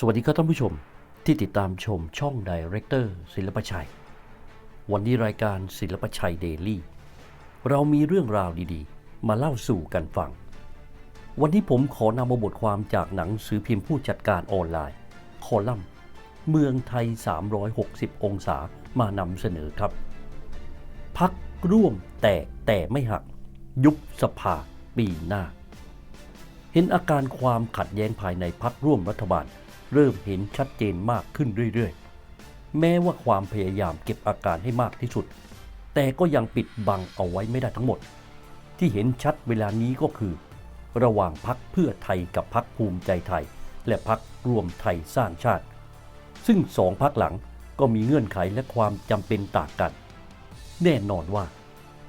สวัสดีครับท่านผู้ชมที่ติดตามชมช่องดีเรคเตอร์ศิลปชัย วันนี้รายการศิลปชัยเดลี่เรามีเรื่องราวดีๆ มาเล่าสู่กันฟัง วันนี้ผมขอนำเอาบทความจากหนังสือพิมพ์ผู้จัดการออนไลน์ คอลัมน์ เมืองไทย 360 องศามานำเสนอครับ พักร่วมแตกแต่ไม่หัก ยุบสภาปีหน้า เห็นอาการความขัดแย้งภายในพักร่วมรัฐบาล เริ่มเห็นชัดเจนมากขึ้นเรื่อยๆ แม้ว่าความพยายามเก็บอาการให้มากที่สุด แต่ก็ยังปิดบังเอาไว้ไม่ได้ทั้งหมด ที่เห็นชัดเวลานี้ก็คือ ระหว่างพักเพื่อไทยกับพักภูมิใจไทย และพักรวมไทยสร้างชาติ ซึ่งสองพักหลังก็มีเงื่อนไขและความจำเป็นต่างกัน แน่นอนว่า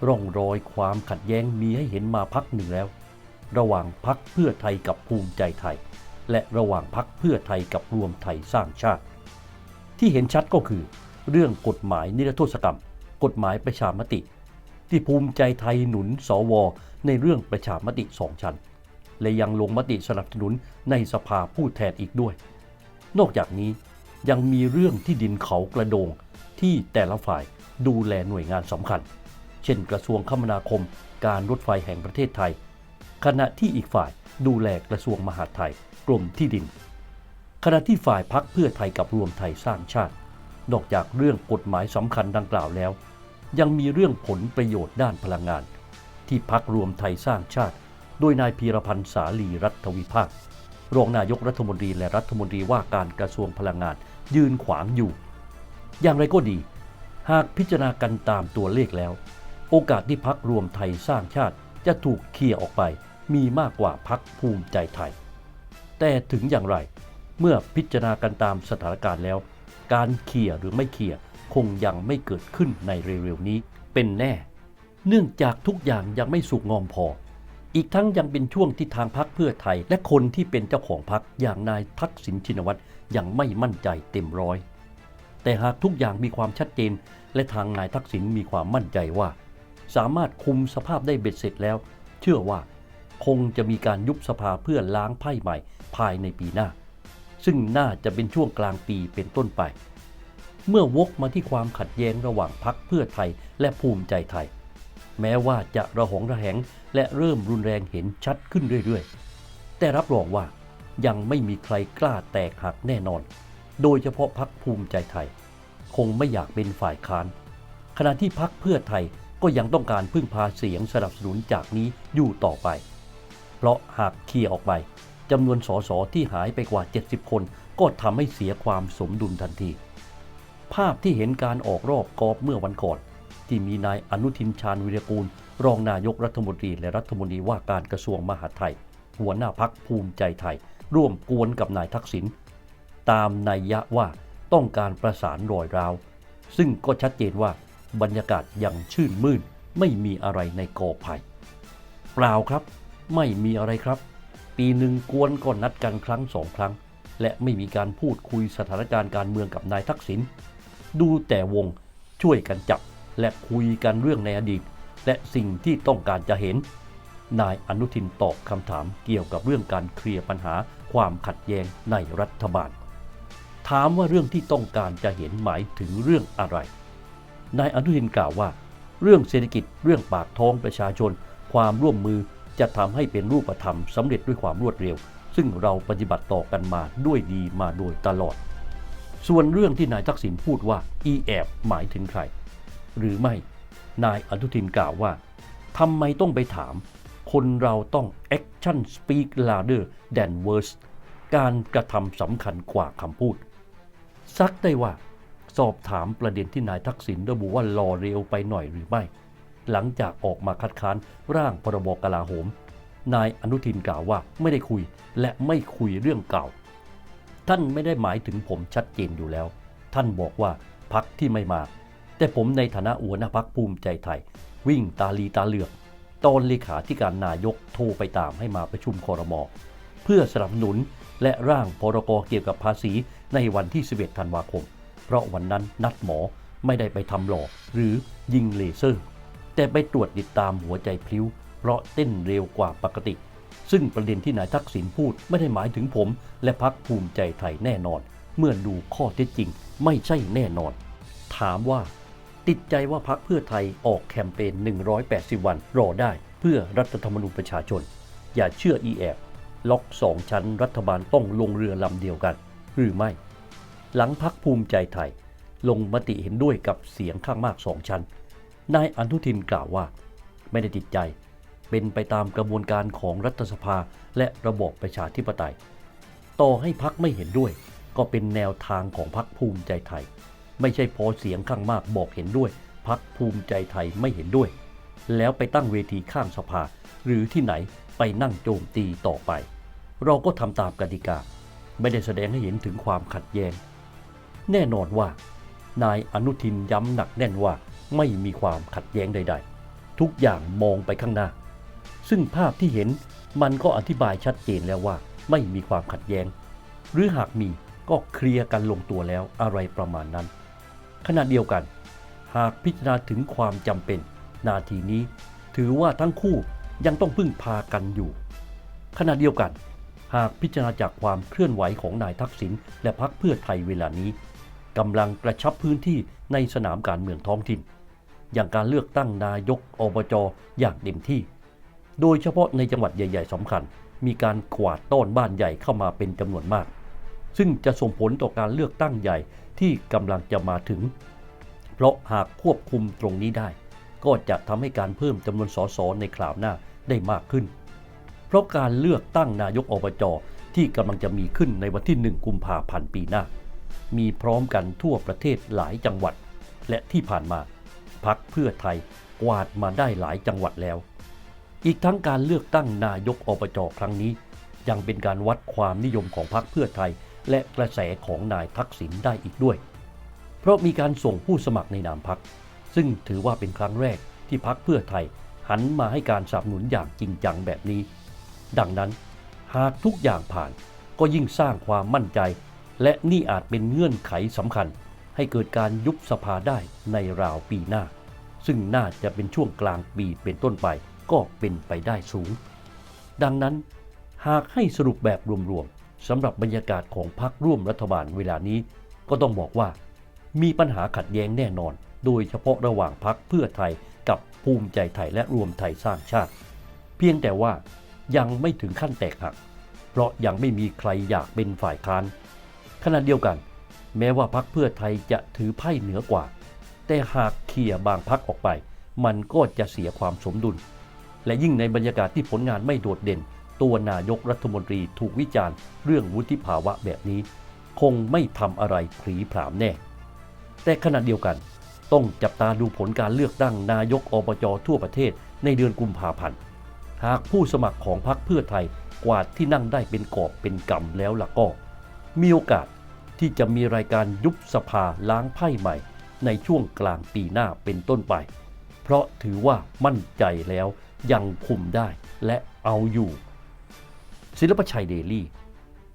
ร่องรอยความขัดแย้งมีให้เห็นมาพักหนึ่งแล้ว ระหว่างพักเพื่อไทยกับภูมิใจไทย และระหว่างพักเพื่อไทยกับรวมไทยสร้างชาติ ที่เห็นชัดก็คือ เรื่องกฎหมายนิรโทษกรรม กฎหมายประชามติ ที่ภูมิใจไทยหนุนสว ในเรื่องประชามติสองชั้น และยังลงมติสนับสนุนในสภาผู้แทนอีกด้วย นอกจากนี้ยังมีเรื่องที่ดินเขากระโดงที่แต่ละฝ่ายดูแลหน่วยงานสำคัญ เช่นกระทรวงคมนาคม การรถไฟแห่งประเทศไทย ขณะที่อีกฝ่ายดูแลกระทรวงมหาดไทย กรมที่ดิน ขณะที่ฝ่ายพักเพื่อไทยกับรวมไทยสร้างชาติ นอกจากเรื่องกฎหมายสำคัญดังกล่าวแล้ว ยังมีเรื่องผลประโยชน์ด้านพลังงาน ที่พักรวมไทยสร้างชาติ โดยนายพีรพันธ์สาลีรัฐวิภาครองนายกรัฐมนตรีและรัฐมนตรีว่าการกระทรวงพลังงานยืนขวางอยู่ อย่างไรก็ดี หากพิจารณากันตามตัวเลขแล้ว โอกาสที่พักรวมไทยสร้างชาติจะถูกเคลียร์ออกไปมีมากกว่าพักภูมิใจไทย แต่ถึงอย่างไร เมื่อพิจารณากันตามสถานการณ์แล้ว การเคลียร์หรือไม่เคลียร์คงยังไม่เกิดขึ้นในเร็วๆนี้เป็นแน่ เนื่องจากทุกอย่างยังไม่สุกงอมพอ อีกทั้งยังเป็นช่วงที่ทางพักเพื่อไทย และคนที่เป็นเจ้าของพักอย่างนายทักษิณชินวัตรยังไม่มั่นใจเต็มร้อย แต่หากทุกอย่างมีความชัดเจน และทางนายทักษิณมีความมั่นใจว่า สามารถคุมสภาพได้เบ็ดเสร็จแล้ว เชื่อว่า คงจะมีการยุบสภาเพื่อล้างไพ่ใหม่ ภายในปีหน้า ซึ่งน่าจะเป็นช่วงกลางปีเป็นต้นไป เมื่อวกมาที่ความขัดแย้งระหว่างพักเพื่อไทยและภูมิใจไทย แม้ว่าจะระหองระแหงและเริ่มรุนแรงเห็นชัดขึ้นเรื่อยๆ แต่รับรองว่ายังไม่มีใครกล้าแตกหักแน่นอน โดยเฉพาะพักภูมิใจไทย คงไม่อยากเป็นฝ่ายค้าน ขณะที่พักเพื่อไทยก็ยังต้องการพึ่งพาเสียงสนับสนุนจากนี้อยู่ต่อไป เพราะหากเคลียร์ออกไปจำนวนสสที่หายไปกว่า 70 คน ก็ทำให้เสียความสมดุลทันที ภาพที่เห็นการออกรอบกอบเมื่อวันก่อน ที่มีนายอนุทินชาญวิรกูล รองนายกรัฐมนตรีและรัฐมนตรีว่าการกระทรวงมหาดไทย หัวหน้าพักภูมิใจไทย ร่วมกวนกับนายทักษิณตามนัยยะว่าต้องการประสานรอยร้าว ซึ่งก็ชัดเจนว่าบรรยากาศยังชื่นมื่นไม่มีอะไรในกอไผ่เปล่าครับ ไม่มีอะไรครับ ปีหนึ่งกวนก็นัดกันครั้งสองครั้ง และไม่มีการพูดคุยสถานการณ์การเมืองกับนายทักษิณดูแต่วงช่วยกันจับและคุยกันเรื่องในอดีต และสิ่งที่ต้องการจะเห็น นายอนุทินตอบคำถามเกี่ยวกับเรื่องการเคลียร์ปัญหาความขัดแย้งในรัฐบาล ถามว่าเรื่องที่ต้องการจะเห็นหมายถึงเรื่องอะไร นายอนุทินกล่าวว่า เรื่องเศรษฐกิจเรื่องปากท้องประชาชน ความร่วมมือ จะทำให้เป็นรูปธรรมสำเร็จด้วยความรวดเร็ว ซึ่งเราปฏิบัติต่อกันมาด้วยดีมาโดยตลอด ส่วนเรื่องที่นายทักษิณพูดว่าอีแอบหมายถึงใคร หรือไม่นายอนุทินกล่าวว่าทำไมต้องไปถาม คนเราต้อง action speak louder than words การกระทำสำคัญกว่าคำพูด ซักได้ว่า สอบถามประเด็นที่นายทักษิณระบุว่ารอเร็วไปหน่อยหรือไม่ หลังจากออกมาคัดค้านร่างพรบกลาโหม นายอนุทินกล่าวว่าไม่ได้คุยและไม่คุยเรื่องเก่า ท่านไม่ได้หมายถึงผมชัดเจนอยู่แล้ว ท่านบอกว่าพักที่ไม่มา แต่ผมในฐานะหัวหน้าพักภูมิใจไทย วิ่งตาลีตาเหลือกตอนเลขาธิการนายกโทรไปตามให้มาประชุมคอรมอเพื่อสนับสนุนและร่างพรกเกี่ยวกับภาษีในวันที่ 11 ธันวาคม เพราะวันนั้นนัดหมอไม่ได้ไปทำหล่อหรือยิงเลเซอร์ แต่ไปตรวจติดตามหัวใจพลิ้ว เพราะเต้นเร็วกว่าปกติ ซึ่งประเด็นที่นายทักษิณพูดไม่ได้หมายถึงผม และพักภูมิใจไทยแน่นอน เมื่อดูข้อเท็จจริง ไม่ใช่แน่นอน ถามว่า ติดใจว่าพักเพื่อไทยออกแคมเปญ 180 วันรอได้เพื่อรัฐธรรมนูญประชาชน อย่าเชื่ออีแอบล็อกสองชั้นรัฐบาลต้องลงเรือลำเดียวกัน หรือไม่ หลังพักภูมิใจไทย ลงมติเห็นด้วยกับเสียงข้างมากสองชั้น นายอนุทินกล่าวว่า ไม่ได้ติดใจ เป็นไปตามกระบวนการของรัฐสภาและระบอบประชาธิปไตย ต่อให้พักไม่เห็นด้วย ก็เป็นแนวทางของพักภูมิใจไทย ไม่ใช่พอเสียงข้างมากบอกเห็นด้วย พักภูมิใจไทยไม่เห็นด้วย แล้วไปตั้งเวทีข้างสภา หรือที่ไหนไปนั่งโจมตีต่อไป เราก็ทำตามกติกา ไม่ได้แสดงให้เห็นถึงความขัดแย้ง แน่นอนว่า นายอนุทินย้ำหนักแน่นว่า ไม่มีความขัดแย้งใด ๆ ทุกอย่างมองไปข้างหน้า ซึ่งภาพที่เห็นมันก็อธิบายชัดเจนแล้วว่าไม่มีความขัดแย้ง หรือหากมีก็เคลียร์กันลงตัวแล้วอะไรประมาณนั้น ขณะเดียวกัน หากพิจารณาถึงความจำเป็น นาทีนี้ ถือว่าทั้งคู่ยังต้องพึ่งพากันอยู่ ขณะเดียวกัน หากพิจารณาจากความเคลื่อนไหวของนายทักษิณและพรรคเพื่อไทยเวลานี้กำลังกระชับพื้นที่ในสนามการเมืองท้องถิ่น อย่างการเลือกตั้งนายกอบจอย่างเต็มที่ โดยเฉพาะในจังหวัดใหญ่ ๆสำคัญ มีการกวาดต้อนบ้านใหญ่เข้ามาเป็นจำนวนมาก ซึ่งจะส่งผลต่อการเลือกตั้งใหญ่ที่กำลังจะมาถึง เพราะหากควบคุมตรงนี้ได้ ก็จะทำให้การเพิ่มจำนวนสสในคราวหน้าได้มากขึ้น เพราะการเลือกตั้งนายกอบจที่กำลังจะมีขึ้นในวันที่ 1 กุมภาพันธ์ปีหน้า มีพร้อมกันทั่วประเทศหลายจังหวัด และที่ผ่านมา พักเพื่อไทยกวาดมาได้หลายจังหวัดแล้ว อีกทั้งการเลือกตั้งนายกอบจครั้งนี้ ยังเป็นการวัดความนิยมของพรรคเพื่อไทย และกระแสของนายทักษิณได้อีกด้วย เพราะมีการส่งผู้สมัครในนามพัก ซึ่งถือว่าเป็นครั้งแรกที่พักเพื่อไทยหันมาให้การสนับสนุนอย่างจริงจังแบบนี้ ดังนั้นหากทุกอย่างผ่านก็ยิ่งสร้างความมั่นใจ และนี่อาจเป็นเงื่อนไขสำคัญ ให้เกิดการยุบสภาได้ในราวปีหน้า ซึ่งน่าจะเป็นช่วงกลางปีเป็นต้นไปก็เป็นไปได้สูง ดังนั้น หากให้สรุปแบบรวมๆสำหรับบรรยากาศของพรรคร่วมรัฐบาลเวลานี้ก็ต้องบอกว่า มีปัญหาขัดแย้งแน่นอน โดยเฉพาะระหว่างพรรคเพื่อไทยกับภูมิใจไทยและรวมไทยสร้างชาติ เพียงแต่ว่ายังไม่ถึงขั้นแตกหัก เพราะยังไม่มีใครอยากเป็นฝ่ายค้านขณะเดียวกัน แม้ว่าพรรคเพื่อไทยจะถือไพ่เหนือกว่า แต่หากเคลียบางพรรคออกไป มันก็จะเสียความสมดุล และยิ่งในบรรยากาศที่ผลงานไม่โดดเด่น ตัวนายกรัฐมนตรีถูกวิจารณ์เรื่องวุฒิภาวะแบบนี้ คงไม่ทำอะไรผลีผามแน่ แต่ขณะเดียวกัน ต้องจับตาดูผลการเลือกตั้งนายกอบจทั่วประเทศในเดือนกุมภาพันธ์หากผู้สมัครของพรรคเพื่อไทยกวาดที่นั่งได้เป็นกอบเป็นกำแล้วล่ะก็ มีโอกาส ที่จะมีรายการยุบสภาล้างไพ่ใหม่ ในช่วงกลางปีหน้าเป็นต้นไป เพราะถือว่ามั่นใจแล้วยังคุมได้และเอาอยู่ ศิลปชัยเดลี่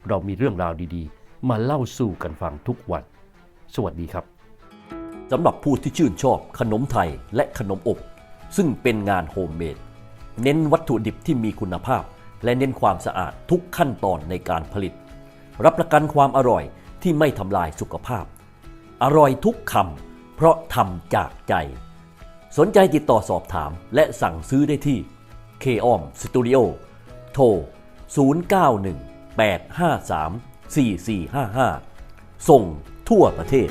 เรามีเรื่องราวดีๆ มาเล่าสู่กันฟังทุกวัน สวัสดีครับสำหรับผู้ที่ชื่นชอบขนมไทยและขนมอบ ซึ่งเป็นงานโฮมเมดเน้นวัตถุดิบที่มีคุณภาพ และเน้นความสะอาดทุกขั้นตอนในการผลิต รับประกันความอร่อย ที่ไม่ทำลายสุขภาพ อร่อยทุกคำเพราะทำจากใจ สนใจติดต่อสอบถามและสั่งซื้อได้ที่ k o m Studio โทร 091 853 4455 ส่งทั่วประเทศ